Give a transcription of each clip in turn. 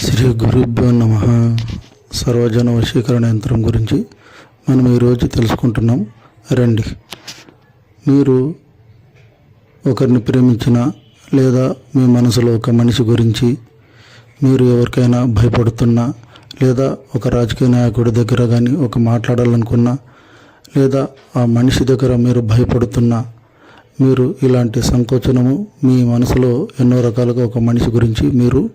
శ్రీ గురుభ్యో నమ. సర్వజన వశీకరణ యంత్రం గురించి మనం ఈరోజు తెలుసుకుంటున్నాం. రండి. మీరు ఒకరిని ప్రేమించిన లేదా మీ మనసులో ఒక మనిషి గురించి మీరు ఎవరికైనా భయపడుతున్నా లేదా ఒక రాజకీయ నాయకుడి దగ్గర కానీ ఒక మాట్లాడాలనుకున్నా లేదా ఆ మనిషి దగ్గర మీరు భయపడుతున్నా మీరు ఇలాంటి సంకోచనము మీ మనసులో ఎన్నో రకాలుగా ఒక మనిషి గురించి మీరు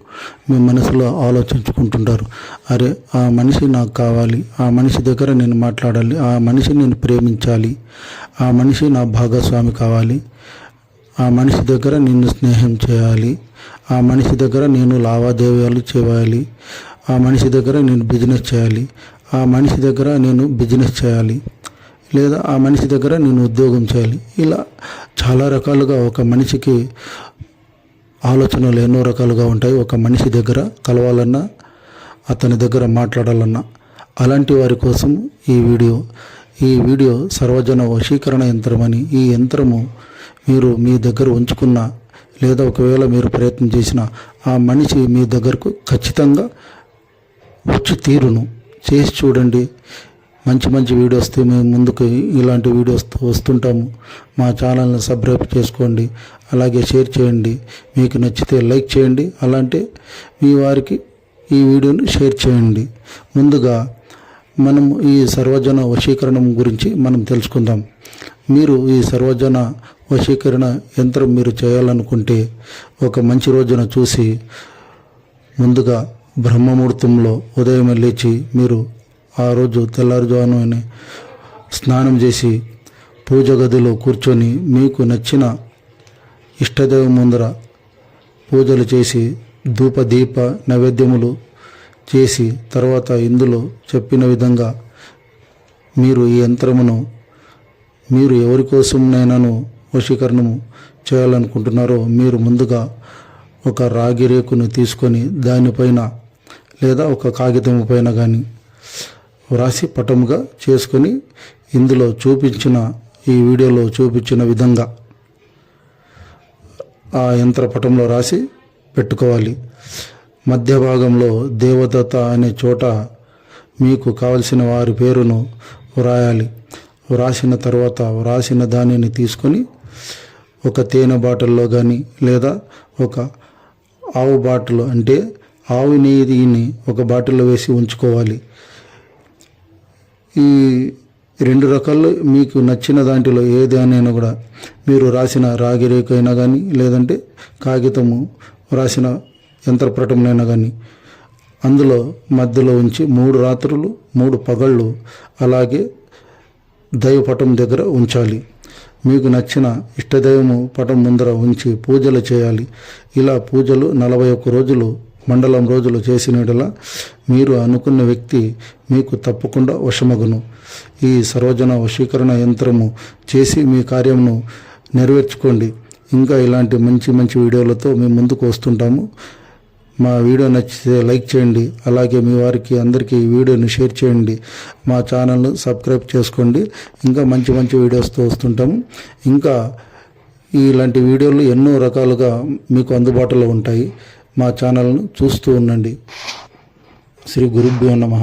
మీ మనసులో ఆలోచించుకుంటుంటారు. అరే ఆ మనిషి నాకు కావాలి ఆ మనిషి దగ్గర నేను మాట్లాడాలి ఆ మనిషి నేను ప్రేమించాలి ఆ మనిషి నా భాగస్వామి కావాలి ఆ మనిషి దగ్గర నిన్ను స్నేహం చేయాలి ఆ మనిషి దగ్గర నేను లావాదేవీలు చేయాలి ఆ మనిషి దగ్గర నేను బిజినెస్ చేయాలి ఆ మనిషి దగ్గర నేను బిజినెస్ చేయాలి లేదా ఆ మనిషి దగ్గర నేను ఉద్యోగం చేయాలి. ఇలా చాలా రకాలుగా ఒక మనిషికి ఆలోచనలు ఎన్నో రకాలుగా ఉంటాయి. ఒక మనిషి దగ్గర కలవాలన్నా అతని దగ్గర మాట్లాడాలన్నా అలాంటి వారి కోసం ఈ వీడియో ఈ వీడియో సర్వజన వశీకరణ యంత్రం అని ఈ యంత్రము మీరు మీ దగ్గర ఉంచుకున్న లేదా ఒకవేళ మీరు ప్రయత్నం చేసిన ఆ మనిషి మీ దగ్గరకు ఖచ్చితంగా వచ్చి తీరును. చేసి చూడండి. మంచి మంచి వీడియోస్ మేము ముందుకు ఇలాంటి వీడియోస్ వస్తుంటాము. మా ఛానల్ని సబ్స్క్రైబ్ చేసుకోండి. అలాగే షేర్ చేయండి. మీకు నచ్చితే లైక్ చేయండి. అలాంటి మీ వారికి ఈ వీడియోని షేర్ చేయండి. ముందుగా మనం ఈ సర్వజన వశీకరణం గురించి మనం తెలుసుకుందాం. మీరు ఈ సర్వజన వశీకరణ యంత్రం మీరు చేయాలనుకుంటే ఒక మంచి రోజున చూసి ముందుగా బ్రహ్మముహూర్తంలో ఉదయం లేచి మీరు ఆ రోజు తెల్లారుజామున స్నానం చేసి పూజ గదిలో కూర్చొని మీకు నచ్చిన ఇష్టదేవం ముందర పూజలు చేసి ధూప దీప నైవేద్యములు చేసి తర్వాత ఇందులో చెప్పిన విధంగా మీరు ఈ యంత్రమును మీరు ఎవరి కోసంనైనాను వశీకరణము చేయాలనుకుంటున్నారో మీరు ముందుగా ఒక రాగి రేకును తీసుకొని దానిపైన లేదా ఒక కాగితం పైన కానీ వ్రాసి పటముగా చేసుకొని ఇందులో చూపించిన ఈ వీడియోలో చూపించిన విధంగా ఆ యంత్ర పటంలో రాసి పెట్టుకోవాలి. మధ్య భాగంలో దేవదత్త అనే చోట మీకు కావలసిన వారి పేరును వ్రాయాలి. వ్రాసిన తర్వాత వ్రాసిన దానిని తీసుకొని ఒక తేనె బాటిల్లో కానీ లేదా ఒక ఆవు బాటిల్ అంటే ఆవు నెయ్యిని ఒక బాటిల్లో వేసి ఉంచుకోవాలి. ఈ రెండు రకాల్లో మీకు నచ్చిన దాంట్లో ఏది కూడా మీరు రాసిన రాగి రేఖ అయినా కానీ లేదంటే కాగితము రాసిన యంత్రపటంనైనా కానీ అందులో మధ్యలో ఉంచి మూడు రాత్రులు మూడు పగళ్ళు అలాగే దైవపటం దగ్గర ఉంచాలి. మీకు నచ్చిన ఇష్టదైవము పటం ముందర ఉంచి పూజలు చేయాలి. ఇలా పూజలు నలభై ఒక్క రోజులు మండలం రోజులు చేసినట్లా మీరు అనుకున్న వ్యక్తి మీకు తప్పకుండా వశమగును. ఈ సర్వజన వశీకరణ యంత్రము చేసి మీ కార్యమును నెరవేర్చుకోండి. ఇంకా ఇలాంటి మంచి మంచి వీడియోలతో మేము ముందుకు వస్తుంటాము. మా వీడియో నచ్చితే లైక్ చేయండి. అలాగే మీ వారికి అందరికీ ఈ వీడియోని షేర్ చేయండి. మా ఛానల్ను సబ్స్క్రైబ్ చేసుకోండి. ఇంకా మంచి మంచి వీడియోస్తో వస్తుంటాము. ఇంకా ఇలాంటి వీడియోలు ఎన్నో రకాలుగా మీకు అందుబాటులో ఉంటాయి. మా ఛానల్ను చూస్తూ ఉండండి. శ్రీ గురుభ్యో నమ.